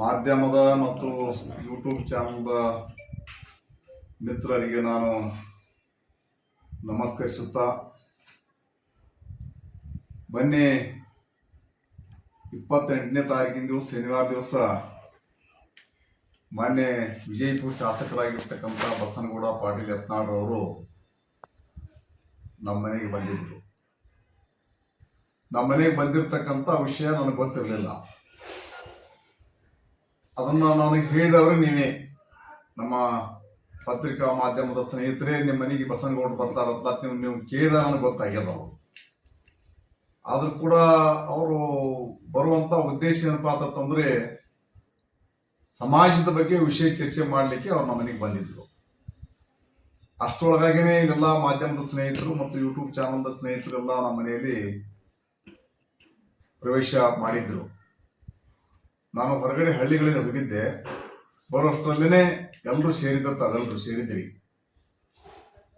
ಮಾಧ್ಯಮದ ಮತ್ತು ಯೂಟ್ಯೂಬ್ ಚಾನಲ್ದ ಮಿತ್ರರಿಗೆ ನಾನು ನಮಸ್ಕರಿಸುತ್ತಾ, ಬನ್ನಿ ಇಪ್ಪತ್ತೆಂಟನೇ ತಾರೀಕಿನ ದಿವಸ ಶನಿವಾರ ದಿವಸ ಮಾನ್ಯ ವಿಜಯಪುರ ಶಾಸಕರಾಗಿರ್ತಕ್ಕಂಥ ಬಸನಗೌಡ ಪಾಟೀಲ್ ಯತ್ನಾಳ್ರವರು ನಮ್ಮ ಮನೆಗೆ ಬಂದಿದ್ರು ನಮ್ಮ ಮನೆಗೆ ಬಂದಿರತಕ್ಕಂಥ ವಿಷಯ ನನಗೆ ಗೊತ್ತಿರಲಿಲ್ಲ. ಅದನ್ನ ನನಗೆ ಹೇಳಿದವರು ನೀವೇ. ನಮ್ಮ ಪತ್ರಿಕಾ ಮಾಧ್ಯಮದ ಸ್ನೇಹಿತರೇ, ನಿಮ್ಮ ಮನೆಗೆ ಬಸನಗೌಡ ಬರ್ತಾರಂತ ನೀವು ನೀವು ಕೇಳಿದ ನನಗೆ ಗೊತ್ತಾಗ್ಯದ ಅವರು ಆದ್ರೂ ಕೂಡ ಅವರು ಬರುವಂತ ಉದ್ದೇಶ ಏನಪ್ಪಾ ಅಂತಂದ್ರೆ ಸಮಾಜದ ಬಗ್ಗೆ ವಿಷಯ ಚರ್ಚೆ ಮಾಡಲಿಕ್ಕೆ ಅವ್ರು ನಮ್ಮ ಮನೆಗೆ ಬಂದಿದ್ರು. ಅಷ್ಟರೊಳಗಾಗಿನೇ ಇಲ್ಲೆಲ್ಲ ಮಾಧ್ಯಮದ ಸ್ನೇಹಿತರು ಮತ್ತು ಯೂಟ್ಯೂಬ್ ಚಾನಲ್ದ ಸ್ನೇಹಿತರೆಲ್ಲ ನಮ್ಮ ಮನೆಯಲ್ಲಿ ಪ್ರವೇಶ ಮಾಡಿದ್ರು. ನಾನು ಹೊರಗಡೆ ಹಳ್ಳಿಗಳಿಗೆ ಹೋಗಿದ್ದೆ, ಬರೋಷ್ಟರಲ್ಲೇನೆ ಎಲ್ಲರೂ ಸೇರಿದ್ದಂತ ಅದೆಲ್ಲರೂ ಸೇರಿದ್ರಿ.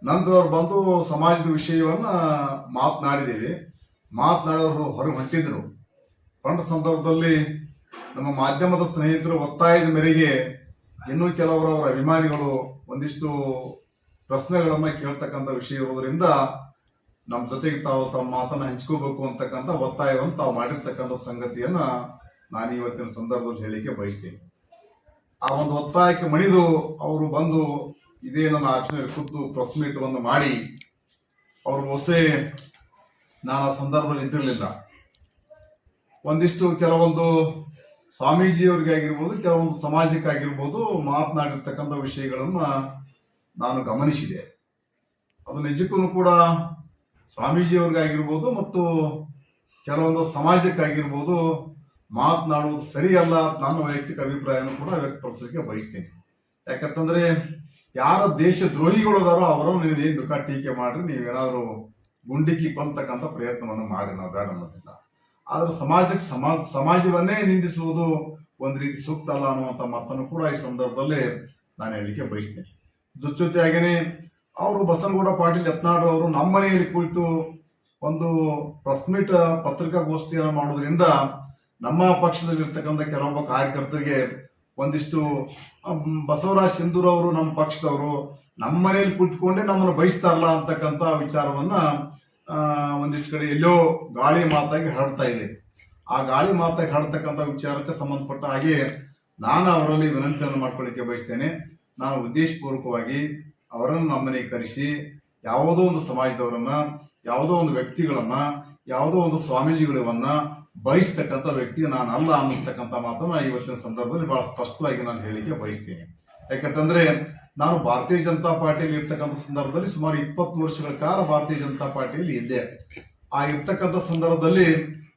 ನಂತರ ಅವ್ರು ಬಂದು ಸಮಾಜದ ವಿಷಯವನ್ನ ಮಾತನಾಡಿದ್ದೀವಿ. ಮಾತನಾಡೋರು ಹೊರಗೆ ಹೊಂಟಿದ್ರು. ಹೊಂಟ ಸಂದರ್ಭದಲ್ಲಿ ನಮ್ಮ ಮಾಧ್ಯಮದ ಸ್ನೇಹಿತರು ಒತ್ತಾಯದ ಮೇರೆಗೆ ಇನ್ನೂ ಕೆಲವರು ಅವರ ಅಭಿಮಾನಿಗಳು ಒಂದಿಷ್ಟು ಪ್ರಶ್ನೆಗಳನ್ನ ಕೇಳ್ತಕ್ಕಂಥ ವಿಷಯ ಇರೋದ್ರಿಂದ ನಮ್ಮ ಜೊತೆಗೆ ತಾವು ತಮ್ಮ ಮಾತನ್ನ ಹಂಚ್ಕೋಬೇಕು ಅಂತಕ್ಕಂಥ ಒತ್ತಾಯವನ್ನು ತಾವು ಮಾಡಿರ್ತಕ್ಕಂಥ ಸಂಗತಿಯನ್ನ ನಾನು ಇವತ್ತಿನ ಸಂದರ್ಭದಲ್ಲಿ ಹೇಳಿಕೆ ಬಯಸ್ತೇನೆ. ಆ ಒಂದು ಒತ್ತಾಯಕ್ಕೆ ಮಣಿದು ಅವರು ಬಂದು ಇದೇ ನನ್ನ ಆಫೀಸ್ನಲ್ಲಿ ಕೂತು ಪ್ರೆಸ್ ಮೀಟ್ ಒಂದು ಮಾಡಿ, ಅವರು ಹೊಸೆ ನಾನು ಆ ಸಂದರ್ಭದಲ್ಲಿ ಇದ್ದಿರಲಿಲ್ಲ ಒಂದಿಷ್ಟು ಕೆಲವೊಂದು ಸ್ವಾಮೀಜಿಯವರಿಗೆ ಆಗಿರ್ಬೋದು, ಕೆಲವೊಂದು ಸಮಾಜಕ್ಕಾಗಿರ್ಬೋದು ಮಾತನಾಡಿರ್ತಕ್ಕಂಥ ವಿಷಯಗಳನ್ನು ನಾನು ಗಮನಿಸಿದೆ. ಅದು ನಿಜಕ್ಕೂ ಕೂಡ ಸ್ವಾಮೀಜಿಯವ್ರಿಗಾಗಿರ್ಬೋದು ಮತ್ತು ಕೆಲವೊಂದು ಸಮಾಜಕ್ಕಾಗಿರ್ಬೋದು ಮಾತನಾಡುವುದು ಸರಿಯಲ್ಲ ನನ್ನ ವೈಯಕ್ತಿಕ ಅಭಿಪ್ರಾಯವನ್ನು ಕೂಡ ವ್ಯಕ್ತಪಡಿಸಲಿಕ್ಕೆ ಬಯಸ್ತೀನಿ. ಯಾಕಂತಂದ್ರೆ ಯಾರ ದೇಶ ದ್ರೋಹಿಗಳು ಅದಾರೋ ಅವರನ್ನು ನೀವು ಏನು ಮುಖ ಟೀಕೆ ಮಾಡ್ರಿ ನೀವೇನಾದ್ರು ಗುಂಡಿಕ್ಕಿ ಕೊಲ್ತಕ್ಕಂಥ ಪ್ರಯತ್ನವನ್ನು ಮಾಡಿ, ನಾವು ಬೇಡ ಅನ್ನೋದಿಲ್ಲ. ಆದ್ರೆ ಸಮಾಜಕ್ಕೆ ಸಮಾಜ ಸಮಾಜವನ್ನೇ ನಿಂದಿಸುವುದು ಒಂದು ರೀತಿ ಸೂಕ್ತ ಅಲ್ಲ ಅನ್ನುವಂಥ ಮಾತನ್ನು ಕೂಡ ಈ ಸಂದರ್ಭದಲ್ಲಿ ನಾನು ಹೇಳಲಿಕ್ಕೆ ಬಯಸ್ತೇನೆ. ಜೊತೆಯಾಗೇನೆ ಅವರು ಬಸನಗೌಡ ಪಾಟೀಲ್ ಯತ್ನಾಡು ಅವರು ನಮ್ಮ ಮನೆಯಲ್ಲಿ ಕುಳಿತು ಒಂದು ಪ್ರಸ್ಮಿಟ್ ಪತ್ರಿಕಾಗೋಷ್ಠಿಯನ್ನು ಮಾಡೋದ್ರಿಂದ ನಮ್ಮ ಪಕ್ಷದಲ್ಲಿರ್ತಕ್ಕಂಥ ಕೆಲವೊಬ್ಬ ಕಾರ್ಯಕರ್ತರಿಗೆ ಒಂದಿಷ್ಟು ಬಸವರಾಜ್ ಸಿಂಧೂರ್ ಅವರು ನಮ್ಮ ಪಕ್ಷದವರು ನಮ್ಮ ಮನೆಯಲ್ಲಿ ಕುಳಿತುಕೊಂಡೇ ನಮ್ಮನ್ನು ಬಯಸ್ತಾರಲ್ಲ ಅಂತಕ್ಕಂಥ ವಿಚಾರವನ್ನ ಒಂದಿಷ್ಟು ಕಡೆ ಎಲ್ಲೋ ಗಾಳಿ ಮಾತಾಗಿ ಹರಡ್ತಾ ಇದೆ. ಆ ಗಾಳಿ ಮಾತಾಗಿ ಹರಡ್ತಕ್ಕಂಥ ವಿಚಾರಕ್ಕೆ ಸಂಬಂಧಪಟ್ಟ ಹಾಗೆ ನಾನು ಅವರಲ್ಲಿ ವಿನಂತಿಯನ್ನು ಮಾಡ್ಕೊಳ್ಳಿಕ್ಕೆ ಬಯಸ್ತೇನೆ. ನಾನು ಉದ್ದೇಶಪೂರ್ವಕವಾಗಿ ಅವರನ್ನು ನಮ್ಮನೆಗೆ ಕರೆಸಿ, ಯಾವುದೋ ಒಂದು ಸಮಾಜದವರನ್ನ, ಯಾವುದೋ ಒಂದು ವ್ಯಕ್ತಿಗಳನ್ನ, ಯಾವುದೋ ಒಂದು ಸ್ವಾಮೀಜಿಗಳವನ್ನ ಬಯಸ್ತಕ್ಕಂಥ ವ್ಯಕ್ತಿ ನಾನು ಅಲ್ಲ ಅನ್ನತಕ್ಕಂಥ ಮಾತನ್ನ ಇವತ್ತಿನ ಸಂದರ್ಭದಲ್ಲಿ ಬಹಳ ಸ್ಪಷ್ಟವಾಗಿ ನಾನು ಹೇಳಿಕೆ ಬಯಸ್ತೀನಿ. ಯಾಕಂತಂದ್ರೆ, ನಾನು ಭಾರತೀಯ ಜನತಾ ಪಾರ್ಟಿಯಲ್ಲಿ ಇರ್ತಕ್ಕಂಥ ಸಂದರ್ಭದಲ್ಲಿ ಸುಮಾರು ಇಪ್ಪತ್ತು ವರ್ಷಗಳ ಕಾಲ ಭಾರತೀಯ ಜನತಾ ಪಾರ್ಟಿಯಲ್ಲಿ ಇದ್ದೆ. ಆ ಇರ್ತಕ್ಕಂಥ ಸಂದರ್ಭದಲ್ಲಿ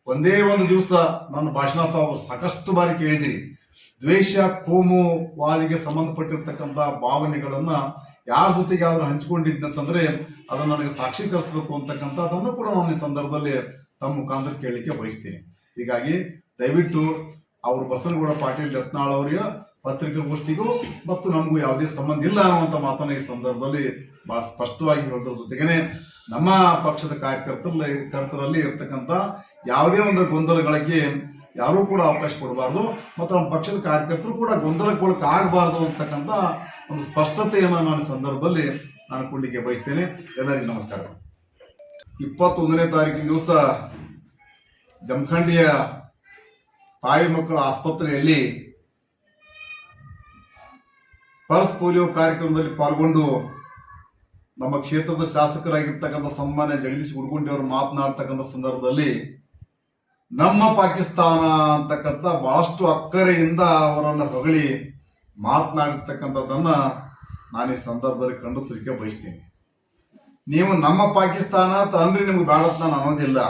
ಒಂದೇ ಒಂದು ದಿವಸ ನನ್ನ ಭಾಷಣ ತಾವು ಸಾಕಷ್ಟು ಬಾರಿ ಕೇಳಿದ್ದೀನಿ. ದ್ವೇಷ, ಕೋಮು, ವಾದಿಗೆ ಸಂಬಂಧಪಟ್ಟಿರ್ತಕ್ಕಂಥ ಭಾವನೆಗಳನ್ನ ಯಾರ ಜೊತೆಗೆ ಆದ್ರೂ ಹಂಚಿಕೊಂಡಿದ್ದಂತಂದ್ರೆ ಅದನ್ನ ನನಗೆ ಸಾಕ್ಷೀಕರಿಸಬೇಕು ಅಂತಕ್ಕಂಥದ್ದನ್ನು ಕೂಡ ನಾನು ಈ ಸಂದರ್ಭದಲ್ಲಿ ತಮ್ಮ ಮುಖಾಂತರ ಕೇಳಲಿಕ್ಕೆ ಬಯಸ್ತೀನಿ. ಹೀಗಾಗಿ ದಯವಿಟ್ಟು ಅವರು ಬಸವನಗೌಡ ಪಾಟೀಲ್ ಯತ್ನಾಳ್ ಅವರಿಗೆ ಪತ್ರಿಕಾಗೋಷ್ಠಿಗೂ ಮತ್ತು ನಮಗೂ ಯಾವುದೇ ಸಂಬಂಧ ಇಲ್ಲ ಅನ್ನುವಂಥ ಮಾತನ್ನು ಈ ಸಂದರ್ಭದಲ್ಲಿ ಬಹಳ ಸ್ಪಷ್ಟವಾಗಿ ಹೇಳೋದ್ರ ಜೊತೆಗೇನೆ ನಮ್ಮ ಪಕ್ಷದ ಕಾರ್ಯಕರ್ತರಲ್ಲಿ, ಕರ್ತರಲ್ಲಿ ಇರ್ತಕ್ಕಂಥ ಯಾವುದೇ ಒಂದು ಗೊಂದಲಗಳಿಗೆ ಯಾರೂ ಕೂಡ ಅವಕಾಶ ಕೊಡಬಾರ್ದು ಮತ್ತು ನಮ್ಮ ಪಕ್ಷದ ಕಾರ್ಯಕರ್ತರು ಕೂಡ ಗೊಂದಲಕ್ಕೊಳಕ್ಕೆ ಆಗಬಾರ್ದು ಅಂತಕ್ಕಂಥ ಒಂದು ಸ್ಪಷ್ಟತೆಯನ್ನು ನಾನು ಸಂದರ್ಭದಲ್ಲಿ ನಾನು ಕೊಡಲಿಕ್ಕೆ ಬಯಸ್ತೇನೆ. ಎಲ್ಲರಿಗೂ ನಮಸ್ಕಾರ ಇಪ್ಪತ್ತೊಂದನೇ ತಾರೀಕಿನ ದಿವಸ ಜಮಖಂಡಿಯ ತಾಯಿ ಮಕ್ಕಳ ಆಸ್ಪತ್ರೆಯಲ್ಲಿ ಪಲ್ಸ್ ಪೋಲಿಯೋ ಕಾರ್ಯಕ್ರಮದಲ್ಲಿ ಪಾಲ್ಗೊಂಡು ನಮ್ಮ ಕ್ಷೇತ್ರದ ಶಾಸಕರಾಗಿರ್ತಕ್ಕಂಥ ಸನ್ಮಾನ್ಯ ಜಗದೀಶ್ ಗುರುಗುಂಡಿ ಅವರು ಮಾತನಾಡ್ತಕ್ಕಂಥ ಸಂದರ್ಭದಲ್ಲಿ ನಮ್ಮ ಪಾಕಿಸ್ತಾನ ಅಂತಕ್ಕಂಥ ಬಹಳಷ್ಟು ಅಕ್ಕರೆಯಿಂದ ಅವರನ್ನು ಹೊಗಳಿ ಮಾತನಾಡಿರ್ತಕ್ಕಂಥದ್ದನ್ನು ನಾನು ಈ ಸಂದರ್ಭದಲ್ಲಿ ಖಂಡಿಸಲಿಕ್ಕೆ ಬಯಸ್ತೀನಿ. ನೀವು ನಮ್ಮ ಪಾಕಿಸ್ತಾನ ತಂದ್ರೆ ನಿಮ್ಗೆ ಬೇಡತ್ ನಾನು ಅನ್ನೋದಿಲ್ಲ.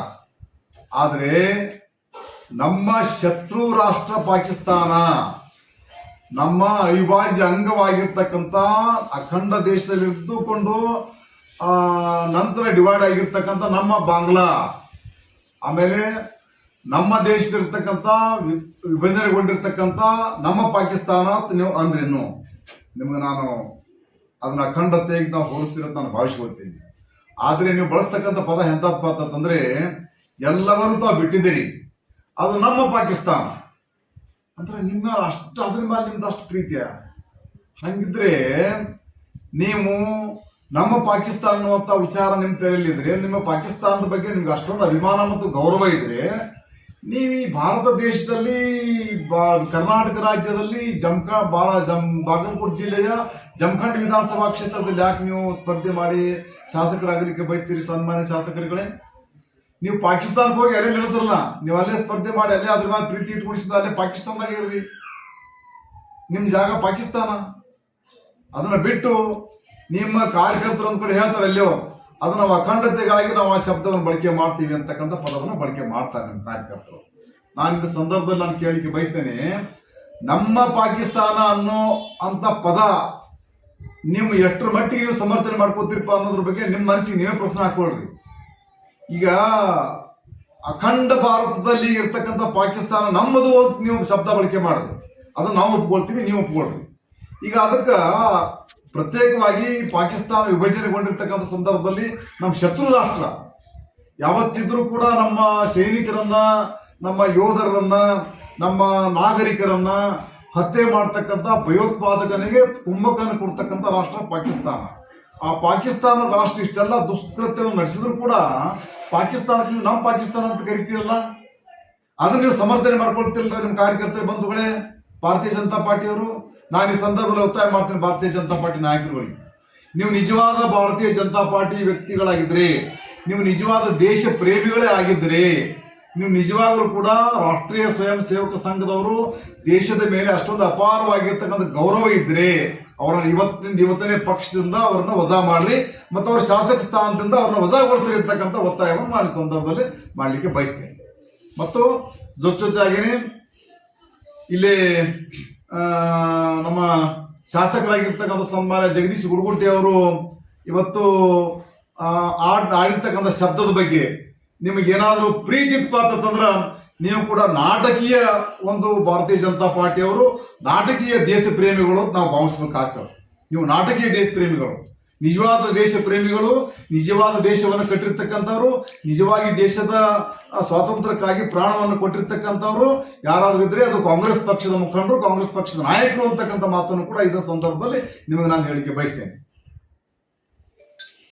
ಆದ್ರೆ ನಮ್ಮ ಶತ್ರು ರಾಷ್ಟ್ರ ಪಾಕಿಸ್ತಾನ, ನಮ್ಮ ಅವಿಭಾಜ್ಯ ಅಂಗವಾಗಿರ್ತಕ್ಕಂಥ ಅಖಂಡ ದೇಶದಲ್ಲಿ ಇದ್ದುಕೊಂಡು ನಂತರ ಡಿವೈಡ್ ಆಗಿರ್ತಕ್ಕಂಥ ನಮ್ಮ ಬಾಂಗ್ಲಾ. ಆಮೇಲೆ ನಮ್ಮ ದೇಶದಲ್ಲಿರ್ತಕ್ಕಂಥ ವಿಭಜನೆಗೊಂಡಿರ್ತಕ್ಕಂಥ ನಮ್ಮ ಪಾಕಿಸ್ತಾನ ನೀವು ಅಂದ್ರೇನು? ನಿಮ್ಗೆ ನಾನು ಅದನ್ನ ಅಖಂಡತೆಗೆ ನಾವು ಹೋಲಿಸ್ತಿರೋದು ನಾನು ಭಾವಿಸ್ಕೊಳ್ತೀನಿ. ಆದ್ರೆ ನೀವು ಬಳಸ್ತಕ್ಕಂಥ ಪದ ಎಂತಪ್ಪ ಅಂತಂದ್ರೆ, ಎಲ್ಲವನ್ನೂ ತಾವು ಬಿಟ್ಟಿದ್ದೀರಿ. ಅದು ನಮ್ಮ ಪಾಕಿಸ್ತಾನ. ಅಂದ್ರೆ ನಿಮ್ಮ ಅಷ್ಟು, ಅದ್ರ ಮೇಲೆ ನಿಮ್ದು ಅಷ್ಟು ಪ್ರೀತಿಯ? ಹಂಗಿದ್ರೆ, ನೀವು ನಮ್ಮ ಪಾಕಿಸ್ತಾನ ಅನ್ನುವಂಥ ವಿಚಾರ ನಿಮ್ಮ ತಲೆಯಲ್ಲಿದ್ರೆ ನಿಮ್ಮ ಪಾಕಿಸ್ತಾನದ ಬಗ್ಗೆ ನಿಮ್ಗೆ ಅಷ್ಟೊಂದು ಅಭಿಮಾನ ಮತ್ತು ಗೌರವ ಇದ್ರೆ ನೀವು ಈ ಭಾರತ ದೇಶದಲ್ಲಿ ಕರ್ನಾಟಕ ರಾಜ್ಯದಲ್ಲಿ ಜಮ್ಕಾ, ಬಾ, ಜಮ್, ಬಾಗಲಕೋಟೆ ಜಿಲ್ಲೆಯ ಜಮಖಂಡ್ ವಿಧಾನಸಭಾ ಕ್ಷೇತ್ರದಲ್ಲಿ ಯಾಕೆ ನೀವು ಸ್ಪರ್ಧೆ ಮಾಡಿ ಶಾಸಕರಾಗಲಿಕ್ಕೆ ಬಯಸ್ತೀರಿ ಸನ್ಮಾನ್ಯ ಶಾಸಕರುಗಳೇ? ನೀವು ಪಾಕಿಸ್ತಾನಕ್ಕೆ ಹೋಗಿ ಅಲ್ಲೇ ನಿಲ್ಲಿಸಲ್ಲ ನೀವು ಅಲ್ಲೇ ಸ್ಪರ್ಧೆ ಮಾಡಿ ಅಲ್ಲೇ ಅದ್ರ ಮೇಲೆ ಪ್ರೀತಿ ಇಟ್ಕೊಂಡಿಸಿದ ಅಲ್ಲೇ ಪಾಕಿಸ್ತಾನದಾಗ ಇರ್ರಿ. ನಿಮ್ಮ ಜಾಗ ಪಾಕಿಸ್ತಾನ. ಅದನ್ನ ಬಿಟ್ಟು ನಿಮ್ಮ ಕಾರ್ಯಕರ್ತರು ಅಂದ್ಕೊಂಡು ಕಡೆ ಹೇಳ್ತಾರೆ ಅಲ್ಲೋ ಅದು ನಾವು ಅಖಂಡತೆಗಾಗಿ ನಾವು ಆ ಶಬ್ದವನ್ನು ಬಳಕೆ ಮಾಡ್ತೀವಿ ಅಂತಕ್ಕಂಥ ಪದವನ್ನು ಬಳಕೆ ಮಾಡ್ತಾರೆ ನಮ್ಮ ಕಾರ್ಯಕರ್ತರು. ನಾನಿಂದ ಸಂದರ್ಭದಲ್ಲಿ ನಾನು ಕೇಳಿಕೆ ಬಯಸ್ತೇನೆ, ನಮ್ಮ ಪಾಕಿಸ್ತಾನ ಅನ್ನೋ ಅಂತ ಪದ ನೀವು ಎಷ್ಟರ ಮಟ್ಟಿಗೆ ನೀವು ಸಮರ್ಥನೆ ಮಾಡ್ಕೋತೀರಪ್ಪ ಅನ್ನೋದ್ರ ಬಗ್ಗೆ ನಿಮ್ಮ ಮನಸ್ಸಿಗೆ ನೀವೇ ಪ್ರಶ್ನೆ ಹಾಕೊಳ್ರಿ ಈಗ ಅಖಂಡ ಭಾರತದಲ್ಲಿ ಇರ್ತಕ್ಕಂಥ ಪಾಕಿಸ್ತಾನ ನಮ್ಮದು ಅಂತ ನೀವು ಶಬ್ದ ಬಳಕೆ ಮಾಡಿದ್ರಿ ಅದು ನಾವು ಒಪ್ಕೊಳ್ತೀವಿ, ನೀವು ಒಪ್ಕೊಳ್ರಿ. ಈಗ ಅದಕ್ಕೆ ಪ್ರತ್ಯೇಕವಾಗಿ ಪಾಕಿಸ್ತಾನ ವಿಭಜನೆಗೊಂಡಿರ್ತಕ್ಕಂಥ ಸಂದರ್ಭದಲ್ಲಿ ನಮ್ಮ ಶತ್ರು ರಾಷ್ಟ್ರ. ಯಾವತ್ತಿದ್ರೂ ಕೂಡ ನಮ್ಮ ಸೈನಿಕರನ್ನ, ನಮ್ಮ ಯೋಧರನ್ನ, ನಮ್ಮ ನಾಗರಿಕರನ್ನ ಹತ್ಯೆ ಮಾಡ್ತಕ್ಕಂಥ ಭಯೋತ್ಪಾದಕನಿಗೆ ಕುಂಭಕನ ಕೊಡ್ತಕ್ಕಂಥ ರಾಷ್ಟ್ರ ಪಾಕಿಸ್ತಾನ. ಆ ಪಾಕಿಸ್ತಾನ ರಾಷ್ಟ್ರ ಇಷ್ಟೆಲ್ಲ ದುಷ್ಕೃತ್ಯವನ್ನು ನಡೆಸಿದ್ರು ಕೂಡ ಪಾಕಿಸ್ತಾನಕ್ಕೆ ನಮ್ಮ ಪಾಕಿಸ್ತಾನ ಅಂತ ಕರಿತೀರಲ್ಲ? ಅದನ್ನ ನೀವು ಸಮರ್ಥನೆ ಮಾಡ್ಕೊಳ್ತಿಲ್ಲ ನಿಮ್ಮ ಕಾರ್ಯಕರ್ತರ ಬಂಧುಗಳೇ. ಭಾರತೀಯ ಜನತಾ ಪಾರ್ಟಿಯವರು, ನಾನು ಈ ಸಂದರ್ಭದಲ್ಲಿ ಒತ್ತಾಯ ಮಾಡ್ತೀನಿ ಭಾರತೀಯ ಜನತಾ ಪಾರ್ಟಿ ನಾಯಕರುಗಳಿಗೆ. ನೀವು ನಿಜವಾದ ಭಾರತೀಯ ಜನತಾ ಪಾರ್ಟಿ ವ್ಯಕ್ತಿಗಳಾಗಿದ್ರೆ, ನೀವು ನಿಜವಾದ ದೇಶ ಪ್ರೇಮಿಗಳೇ ಆಗಿದ್ರೆ, ನೀವು ನಿಜವಾಗಲೂ ಕೂಡ ರಾಷ್ಟ್ರೀಯ ಸ್ವಯಂ ಸೇವಕ ಸಂಘದವರು ದೇಶದ ಮೇಲೆ ಅಷ್ಟೊಂದು ಅಪಾರವಾಗಿರ್ತಕ್ಕಂಥ ಗೌರವ ಇದ್ದರೆ ಅವರನ್ನು ಇವತ್ತಿನಿಂದ ಇವತ್ತನೇ ಪಕ್ಷದಿಂದ ಅವರನ್ನು ವಜಾ ಮಾಡಲಿ, ಮತ್ತು ಅವ್ರ ಶಾಸಕ ಸ್ಥಾನದಿಂದ ಅವ್ರನ್ನ ವಜಾಗೊಳಿಸ್ರಿ ಇರ್ತಕ್ಕಂಥ ಒತ್ತಾಯವನ್ನು ನಾನು ಸಂದರ್ಭದಲ್ಲಿ ಮಾಡಲಿಕ್ಕೆ ಬಯಸ್ತೇನೆ. ಮತ್ತು ಜೊತೆಯಾಗೇನೆ ಇಲ್ಲಿ ನಮ್ಮ ಶಾಸಕರಾಗಿರ್ತಕ್ಕಂಥ ಸನ್ಮಾನ್ಯ ಜಗದೀಶ್ ಗುರುಗುಂಟಿ ಅವರು ಇವತ್ತು ಆಡಿರ್ತಕ್ಕಂಥ ಶಬ್ದದ ಬಗ್ಗೆ ನಿಮಗೇನಾದರೂ ಪ್ರೀತಿ ಪಾತ್ರ ತಂದ್ರೆ ನೀವು ಕೂಡ ನಾಟಕೀಯ ಒಂದು ಭಾರತೀಯ ಜನತಾ ಪಾರ್ಟಿಯವರು ನಾಟಕೀಯ ದೇಶ ಪ್ರೇಮಿಗಳು ನಾವು ಭಾವಿಸ್ಬೇಕಾಗ್ತದೆ. ನೀವು ನಾಟಕೀಯ ದೇಶ ಪ್ರೇಮಿಗಳು. ನಿಜವಾದ ದೇಶ ಪ್ರೇಮಿಗಳು, ನಿಜವಾದ ದೇಶವನ್ನು ಕಟ್ಟಿರ್ತಕ್ಕಂಥವ್ರು, ನಿಜವಾಗಿ ದೇಶದ ಸ್ವಾತಂತ್ರ್ಯಕ್ಕಾಗಿ ಪ್ರಾಣವನ್ನು ಕೊಟ್ಟಿರ್ತಕ್ಕಂಥವ್ರು, ಯಾರಾದ್ರೂ ಇದ್ರೆ ಅದು ಕಾಂಗ್ರೆಸ್ ಪಕ್ಷದ ಮುಖಂಡರು, ಕಾಂಗ್ರೆಸ್ ಪಕ್ಷದ ನಾಯಕರು ಅಂತಕ್ಕಂಥ ಮಾತನ್ನು ಕೂಡ ಇದೇ ಸಂದರ್ಭದಲ್ಲಿ ನಿಮಗೆ ನಾನು ಹೇಳಿಕೆ ಬಯಸ್ತೇನೆ.